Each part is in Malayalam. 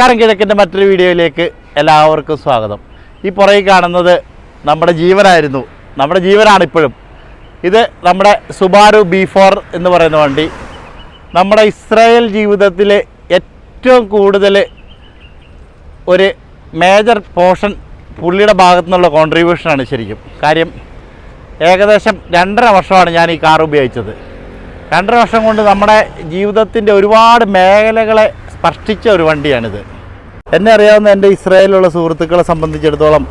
നമസ്കാരം കിഴക്കിന്റെ മറ്റൊരു വീഡിയോയിലേക്ക് എല്ലാവർക്കും സ്വാഗതം. ഈ പുറകിൽ കാണുന്നത് നമ്മുടെ ജീവനായിരുന്നു. നമ്മുടെ ജീവനാണ് ഇപ്പോഴും. ഇത് നമ്മുടെ സുബാരു ബി ഫോർ എന്ന് പറയുന്ന വണ്ടി. നമ്മുടെ ഇസ്രായേൽ ജീവിതത്തിലെ ഏറ്റവും കൂടുതൽ ഒരു മേജർ പോർഷൻ പുള്ളിയുടെ ഭാഗത്തു നിന്നുള്ള കോൺട്രിബ്യൂഷനാണ് ശരിക്കും. കാര്യം ഏകദേശം രണ്ടര വർഷമാണ് ഞാൻ ഈ കാർ ഉപയോഗിച്ചത്. രണ്ടര വർഷം കൊണ്ട് നമ്മുടെ ജീവിതത്തിന്റെ ഒരുപാട് മേഖലകളെ സ്പർശിച്ച ഒരു വണ്ടിയാണിത്. എന്നെ അറിയാവുന്ന എന്റെ ഇസ്രായേലിലുള്ള സുഹൃത്തുക്കളെ സംബന്ധിച്ചിടത്തോളം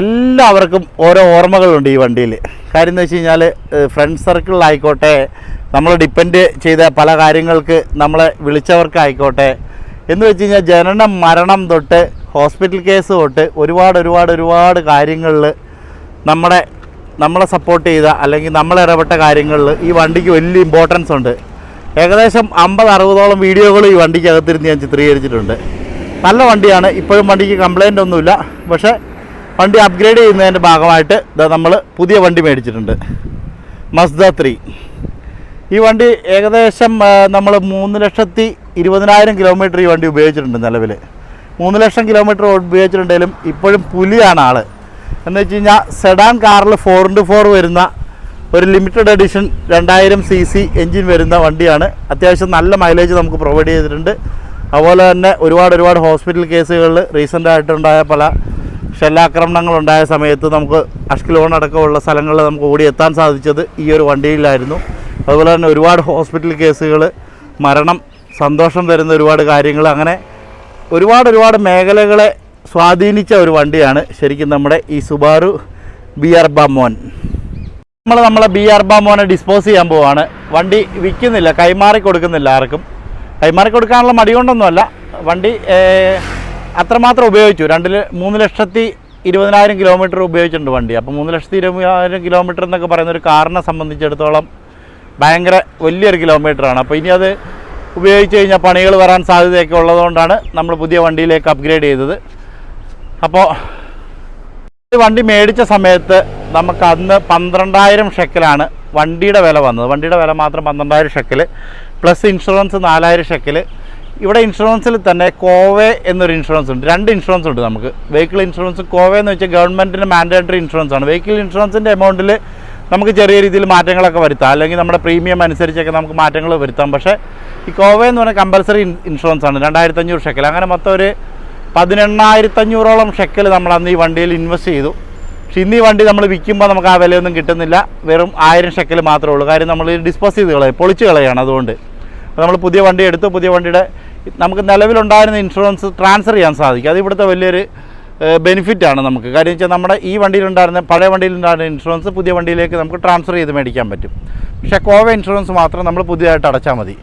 എല്ലാവർക്കും ഓരോ ഓർമ്മകളുണ്ട് ഈ വണ്ടിയിൽ. കാര്യം എന്ന് വെച്ച് കഴിഞ്ഞാൽ ഫ്രണ്ട് സർക്കിളിലായിക്കോട്ടെ നമ്മൾ ഡിപ്പെൻഡ് ചെയ്ത പല കാര്യങ്ങൾക്ക് നമ്മളെ വിളിച്ചവർക്കായിക്കോട്ടെ എന്ന് വെച്ച് കഴിഞ്ഞാൽ ജനനം മരണം തൊട്ട് ഹോസ്പിറ്റൽ കേസ് തൊട്ട് ഒരുപാട് ഒരുപാട് ഒരുപാട് കാര്യങ്ങളിൽ നമ്മുടെ നമ്മളെ സപ്പോർട്ട് ചെയ്ത അല്ലെങ്കിൽ നമ്മൾ ഇടപെട്ട കാര്യങ്ങളിൽ ഈ വണ്ടിക്ക് വലിയ ഇമ്പോർട്ടൻസ് ഉണ്ട്. ഏകദേശം അമ്പത് അറുപതോളം വീഡിയോകൾ ഈ വണ്ടിക്കകത്തിരുന്ന് ഞാൻ ചിത്രീകരിച്ചിട്ടുണ്ട്. നല്ല വണ്ടിയാണ്. ഇപ്പോഴും വണ്ടിക്ക് കംപ്ലൈന്റ് ഒന്നുമില്ല. പക്ഷേ വണ്ടി അപ്ഗ്രേഡ് ചെയ്യുന്നതിന്റെ ഭാഗമായിട്ട് നമ്മൾ പുതിയ വണ്ടി മേടിച്ചിട്ടുണ്ട്. മസ്ദ ത്രീ ഈ വണ്ടി ഏകദേശം നമ്മൾ മൂന്ന് ലക്ഷത്തി ഇരുപതിനായിരം കിലോമീറ്റർ ഈ വണ്ടി ഉപയോഗിച്ചിട്ടുണ്ട് നിലവിൽ മൂന്ന് ലക്ഷം കിലോമീറ്റർ ഉപയോഗിച്ചിട്ടുണ്ടെങ്കിലും ഇപ്പോഴും പുലിയാണ് ആൾ എന്ന് വെച്ച് കഴിഞ്ഞാൽ സെഡാൻ കാറിൽ ഫോർ ഇന്റു ഫോർ വരുന്ന ഒരു ലിമിറ്റഡ് എഡിഷൻ രണ്ടായിരം സി സി എൻജിൻ വരുന്ന വണ്ടിയാണ്. അത്യാവശ്യം നല്ല മൈലേജ് നമുക്ക് പ്രൊവൈഡ് ചെയ്തിട്ടുണ്ട്. അതുപോലെ തന്നെ ഒരുപാട് ഒരുപാട് ഹോസ്പിറ്റൽ കേസുകളിൽ റീസെന്റ് ആയിട്ടുണ്ടായ പല ഷെല്ലാക്രമണങ്ങൾ ഉണ്ടായ സമയത്ത് നമുക്ക് അഷ്കിലോൺ അടക്കമുള്ള സ്ഥലങ്ങളിൽ നമുക്ക് ഓടിയെത്താൻ സാധിച്ചത് ഈ ഒരു വണ്ടിയിലായിരുന്നു. അതുപോലെ തന്നെ ഒരുപാട് ഹോസ്പിറ്റൽ കേസുകൾ മരണം സന്തോഷം തരുന്ന ഒരുപാട് കാര്യങ്ങൾ അങ്ങനെ ഒരുപാട് ഒരുപാട് മേഖലകളെ സ്വാധീനിച്ച ഒരു വണ്ടിയാണ് ശരിക്കും നമ്മുടെ ഈ സുബാറു ബി ആർ നമ്മൾ നമ്മളെ ബി ആർ ബാമോനെ ഡിസ്പോസ് ചെയ്യാൻ പോവാണ്. വണ്ടി വിൽക്കുന്നില്ല കൈമാറി കൊടുക്കുന്നില്ല ആർക്കും. കൈമാറി കൊടുക്കാനുള്ള മടി കൊണ്ടൊന്നുമല്ല വണ്ടി അത്രമാത്രം ഉപയോഗിച്ചു. രണ്ടിൽ മൂന്ന് ലക്ഷത്തി ഇരുപതിനായിരം കിലോമീറ്റർ ഉപയോഗിച്ചിട്ടുണ്ട് വണ്ടി. അപ്പോൾ മൂന്ന് ലക്ഷത്തി ഇരുപതിനായിരം കിലോമീറ്റർ എന്നൊക്കെ പറയുന്ന ഒരു കാറിനെ സംബന്ധിച്ചിടത്തോളം ഭയങ്കര വലിയൊരു കിലോമീറ്ററാണ് അപ്പോൾ ഇനി അത് ഉപയോഗിച്ച് കഴിഞ്ഞാൽ പണികൾ വരാൻ സാധ്യതയൊക്കെ ഉള്ളതുകൊണ്ടാണ് നമ്മൾ പുതിയ വണ്ടിയിലേക്ക് അപ്ഗ്രേഡ് ചെയ്തത്. അപ്പോൾ വണ്ടി മേടിച്ച സമയത്ത് നമുക്ക് അന്ന് പന്ത്രണ്ടായിരം ഷെക്കലാണ് വണ്ടിയുടെ വില വന്നത്. വണ്ടിയുടെ വില മാത്രം പന്ത്രണ്ടായിരം ഷെക്കൽ പ്ലസ് ഇൻഷുറൻസ് നാലായിരം ഷെക്കൽ ഇവിടെ ഇൻഷുറൻസിൽ തന്നെ കോവേ എന്നൊരു ഇൻഷുറൻസ് ഉണ്ട്. രണ്ട് ഇൻഷുറൻസ് ഉണ്ട് നമുക്ക്. വെഹിക്കിൾ ഇൻഷുറൻസ് കോവേ എന്ന് വെച്ചാൽ ഗവൺമെന്റിന്റെ മാൻഡേറ്ററി ഇൻഷുറൻസ് ആണ്. വെഹിക്കിൾ ഇൻഷുറൻസിന്റെ എമൗണ്ടിൽ നമുക്ക് ചെറിയ രീതിയിൽ മാറ്റങ്ങളൊക്കെ വരുത്താം. അല്ലെങ്കിൽ നമ്മുടെ പ്രീമിയം അനുസരിച്ചൊക്കെ നമുക്ക് മാറ്റങ്ങൾ വരുത്താം. പക്ഷേ ഈ കോവേ എന്ന് പറഞ്ഞാൽ കമ്പൽസറി ഇൻഷുറൻസ് ആണ്. രണ്ടായിരത്തഞ്ഞൂറ് ഷെക്കൽ അങ്ങനെ മൊത്തം ഒരു പതിനെണ്ണായിരത്തഞ്ഞൂറോളം ഷെക്കൽ നമ്മൾ അന്ന് ഈ വണ്ടിയിൽ ഇൻവെസ്റ്റ് ചെയ്തു. പക്ഷേ ഇന്ന് ഈ വണ്ടി നമ്മൾ വിൽക്കുമ്പോൾ നമുക്ക് ആ വിലയൊന്നും കിട്ടുന്നില്ല. വെറും ആയിരം ഷെക്കൽ മാത്രമേ ഉള്ളൂ. കാര്യം നമ്മൾ ഡിസ്പോസ് ചെയ്ത് കളയും. പൊളിച്ച് കളയാണ് അതുകൊണ്ട്. അപ്പോൾ നമ്മൾ പുതിയ വണ്ടി എടുത്തു. പുതിയ വണ്ടിയുടെ നമുക്ക് നിലവിലുണ്ടായിരുന്ന ഇൻഷുറൻസ് ട്രാൻസ്ഫർ ചെയ്യാൻ സാധിക്കും. അത് ഇവിടുത്തെ വലിയൊരു ബെനിഫിറ്റാണ് നമുക്ക്. കാര്യം വെച്ചാൽ നമ്മുടെ ഈ വണ്ടിയിലുണ്ടായിരുന്ന പഴയ വണ്ടിയിലുണ്ടായിരുന്ന ഇൻഷുറൻസ് പുതിയ വണ്ടിയിലേക്ക് നമുക്ക് ട്രാൻസ്ഫർ ചെയ്ത് മേടിക്കാൻ പറ്റും. പക്ഷേ കോവ ഇൻഷുറൻസ് മാത്രം നമ്മൾ പുതിയതായിട്ട് അടച്ചാൽ മതി.